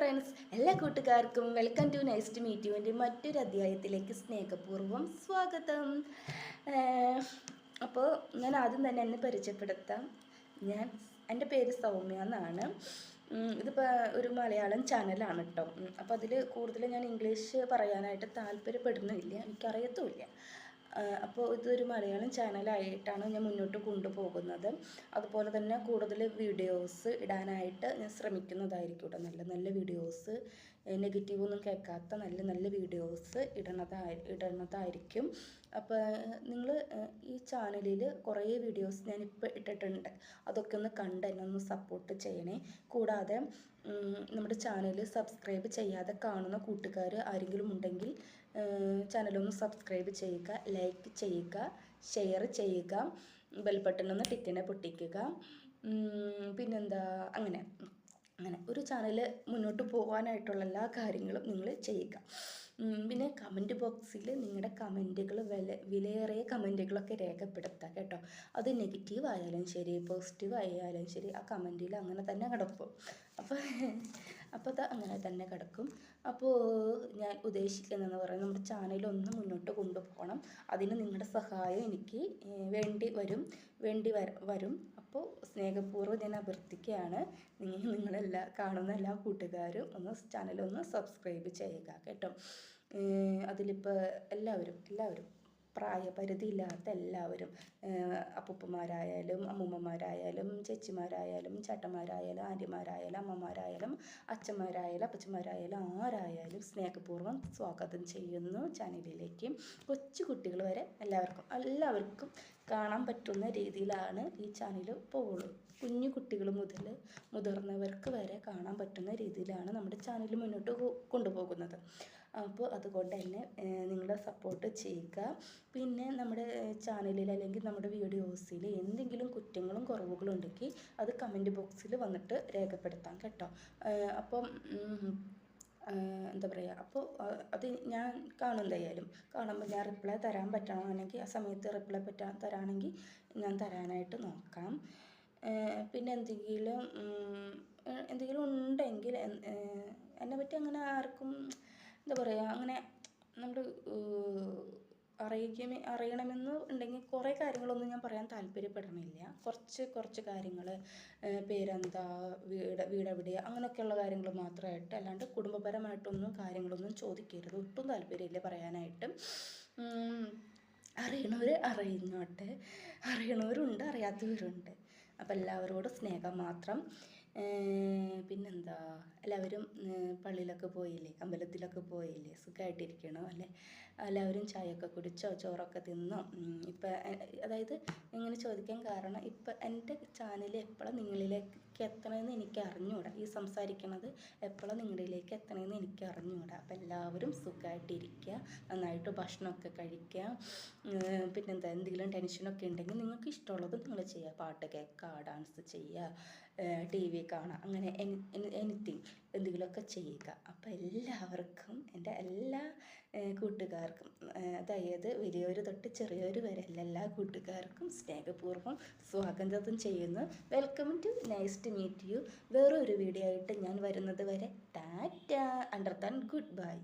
Friends എല്ലാ കൂട്ടുകാർക്കും welcome to next meet മറ്റൊരു അധ്യായത്തിലേക്ക് സ്നേഹപൂർവം സ്വാഗതം. അപ്പോൾ ഞാൻ ആദ്യം തന്നെ എന്നെ പരിചയപ്പെടുത്താം. ഞാൻ എന്റെ പേര് സൗമ്യ എന്നാണ്. ഇതിപ്പോൾ ഒരു മലയാളം ചാനലാണ് കേട്ടോ അപ്പോൾ അതിൽ കൂടുതൽ ഞാൻ ഇംഗ്ലീഷ് പറയാനായിട്ട് താല്പര്യപ്പെടുന്നില്ല എനിക്കറിയത്തുമില്ല. അപ്പോൾ ഇതൊരു മലയാളം ചാനലായിട്ടാണ് ഞാൻ മുന്നോട്ട് കൊണ്ടുപോകുന്നത്. അതുപോലെ തന്നെ കൂടുതൽ വീഡിയോസ് ഇടാനായിട്ട് ഞാൻ ശ്രമിക്കുന്നതായിരിക്കും നല്ല നല്ല വീഡിയോസ്. നെഗറ്റീവ് ഒന്നും കേൾക്കാത്ത നല്ല നല്ല വീഡിയോസ് ഇടണതായി ഇടണതായിരിക്കും. അപ്പോൾ നിങ്ങൾ ഈ ചാനലിൽ കുറേ വീഡിയോസ് ഞാനിപ്പോൾ ഇട്ടിട്ടുണ്ട്. അതൊക്കെ ഒന്ന് കണ്ട് എന്നെ ഒന്ന് സപ്പോർട്ട് ചെയ്യണേ. കൂടാതെ നമ്മുടെ ചാനൽ സബ്സ്ക്രൈബ് ചെയ്യാതെ കാണുന്ന കൂട്ടുകാർ ആരെങ്കിലും ഉണ്ടെങ്കിൽ ചാനലൊന്ന് സബ്സ്ക്രൈബ് ചെയ്യുക ലൈക്ക് ചെയ്യുക ഷെയർ ചെയ്യുക ബെൽ ബട്ടൺ ഒന്ന് ടിക്കിനെ പൊട്ടിക്കുക. പിന്നെന്താ അങ്ങനെ അങ്ങനെ. ഒരു ചാനൽ മുന്നോട്ട് പോകാനായിട്ടുള്ള എല്ലാ കാര്യങ്ങളും നിങ്ങൾ ചെയ്യുക. പിന്നെ കമന്റ് ബോക്സിൽ നിങ്ങളുടെ കമന്റുകൾ വില വിലയേറിയ കമന്റുകളൊക്കെ രേഖപ്പെടുത്തുക കേട്ടോ. അത് നെഗറ്റീവ് ആയാലും ശരി പോസിറ്റീവ് ആയാലും ശരി ആ കമന്റിൽ അങ്ങനെ തന്നെ കിടക്കും. അപ്പോൾ അപ്പോൾ അത് അങ്ങനെ തന്നെ കിടക്കും. അപ്പോൾ ഞാൻ ഉദ്ദേശിക്കുന്നതെന്ന് പറയുന്നത് നമ്മുടെ ചാനൽ ഒന്ന് മുന്നോട്ട് കൊണ്ടുപോകണം. അതിന് നിങ്ങളുടെ സഹായം എനിക്ക് വേണ്ടി വരും വേണ്ടി വരും. അപ്പോൾ സ്നേഹപൂർവം ഞാൻ അഭ്യർത്ഥിക്കുകയാണ്. നിങ്ങൾ നിങ്ങളെല്ലാ കാണുന്ന എല്ലാ കൂട്ടുകാരും ഒന്ന് ചാനലൊന്ന് സബ്സ്ക്രൈബ് ചെയ്യുക കേട്ടോ. അതിലിപ്പോൾ എല്ലാവരും എല്ലാവരും പ്രായപരിധിയില്ലാത്ത എല്ലാവരും അപ്പൂപ്പന്മാരായാലും അമ്മൂമ്മമാരായാലും ചേച്ചിമാരായാലും ചേട്ടന്മാരായാലും ആന്റിമാരായാലും അമ്മമാരായാലും അച്ഛന്മാരായാലും അപ്പച്ചന്മാരായാലും ആരായാലും സ്നേഹപൂർവം സ്വാഗതം ചെയ്യുന്നു ചാനലിലേക്ക്. കൊച്ചു കുട്ടികൾ വരെ എല്ലാവർക്കും എല്ലാവർക്കും കാണാൻ പറ്റുന്ന രീതിയിലാണ് ഈ ചാനൽ പോകുള്ളൂ കുഞ്ഞു കുട്ടികൾ മുതൽ മുതിർന്നവർക്ക് വരെ കാണാൻ പറ്റുന്ന രീതിയിലാണ് നമ്മുടെ ചാനൽ മുന്നോട്ട് കൊണ്ടുപോകുന്നത്. അപ്പോൾ അതുകൊണ്ട് തന്നെ നിങ്ങൾ സപ്പോർട്ട് ചെയ്യുക. പിന്നെ നമ്മുടെ ചാനലിൽ അല്ലെങ്കിൽ നമ്മുടെ വീഡിയോസിൽ എന്തെങ്കിലും കുറ്റങ്ങളും കുറവുകളും ഉണ്ടെങ്കിൽ അത് കമന്റ് ബോക്സിൽ വന്നിട്ട് രേഖപ്പെടുത്താം കേട്ടോ. അപ്പം എന്താ പറയുക അപ്പോൾ അത് ഞാൻ കാണും എന്തായാലും. കാണുമ്പോൾ ഞാൻ റിപ്ലൈ തരാൻ പറ്റണമെങ്കിൽ ആ സമയത്ത് റിപ്ലൈ പറ്റാ തരാണെങ്കിൽ ഞാൻ തരാനായിട്ട് നോക്കാം. പിന്നെ എന്തെങ്കിലും എന്തെങ്കിലും ഉണ്ടെങ്കിൽ എന്നെ പറ്റി അങ്ങനെ ആർക്കും എന്താ പറയുക അങ്ങനെ നമ്മൾ അറിയിക്കും അറിയണമെന്ന് ഉണ്ടെങ്കിൽ കുറേ കാര്യങ്ങളൊന്നും ഞാൻ പറയാൻ താല്പര്യപ്പെടണില്ല. കുറച്ച് കുറച്ച് കാര്യങ്ങൾ പേരെന്താ വീട് വീടെവിടെ അങ്ങനെയൊക്കെയുള്ള കാര്യങ്ങൾ മാത്രമായിട്ട് അല്ലാണ്ട് കുടുംബപരമായിട്ടൊന്നും കാര്യങ്ങളൊന്നും ചോദിക്കരുത്. ഒട്ടും താല്പര്യമില്ല പറയാനായിട്ട്. അറിയണവർ അറിയുന്നോട്ടെ അറിയണവരുണ്ട് അറിയാത്തവരുണ്ട്. അപ്പം എല്ലാവരോടും സ്നേഹം മാത്രം പിന്നെന്താ എല്ലാവരും പള്ളിയിലൊക്കെ പോയില്ലേ അമ്പലത്തിലൊക്കെ പോയില്ലേ സുഖമായിട്ടിരിക്കണോ അല്ലേ? എല്ലാവരും ചായയൊക്കെ കുടിച്ചോ ചോറൊക്കെ തിന്നോ ഇപ്പം അതായത് ഇങ്ങനെ ചോദിക്കാൻ കാരണം ഇപ്പം എന്റെ ചാനൽ എപ്പോഴാണ് നിങ്ങളിലേക്ക് എത്തണമെന്ന് എനിക്ക് അറിഞ്ഞുകൂടാ ഈ സംസാരിക്കണത് എപ്പോഴാണ് നിങ്ങളിലേക്ക് എത്തണമെന്ന് എനിക്ക് അറിഞ്ഞുകൂടാ അപ്പം എല്ലാവരും സുഖമായിട്ടിരിക്കുക നന്നായിട്ട് ഭക്ഷണമൊക്കെ കഴിക്കുക പിന്നെന്താ എന്തെങ്കിലും ടെൻഷനൊക്കെ ഉണ്ടെങ്കിൽ നിങ്ങൾക്ക് ഇഷ്ടമുള്ളത് നിങ്ങൾ ചെയ്യുക. പാട്ട് കേൾക്കുക ഡാൻസ് ചെയ്യുക ടി വി കാണുക അങ്ങനെ എനിത്തിങ് എന്തെങ്കിലുമൊക്കെ ചെയ്യുക. അപ്പോൾ എല്ലാവർക്കും എന്റെ എല്ലാ കൂട്ടുകാർക്കും അതായത് വലിയവർ തൊട്ട് ചെറിയൊരു വരെ എല്ലാ കൂട്ടുകാർക്കും സ്നേഹപൂർവം സ്വാഗതം ചെയ്യുന്നു. Welcome to nice to meet you വേറൊരു വീഡിയോ ആയിട്ട് ഞാൻ വരുന്നത് വരെ ടാറ്റ. അണ്ടർ താൻ ഗുഡ് ബൈ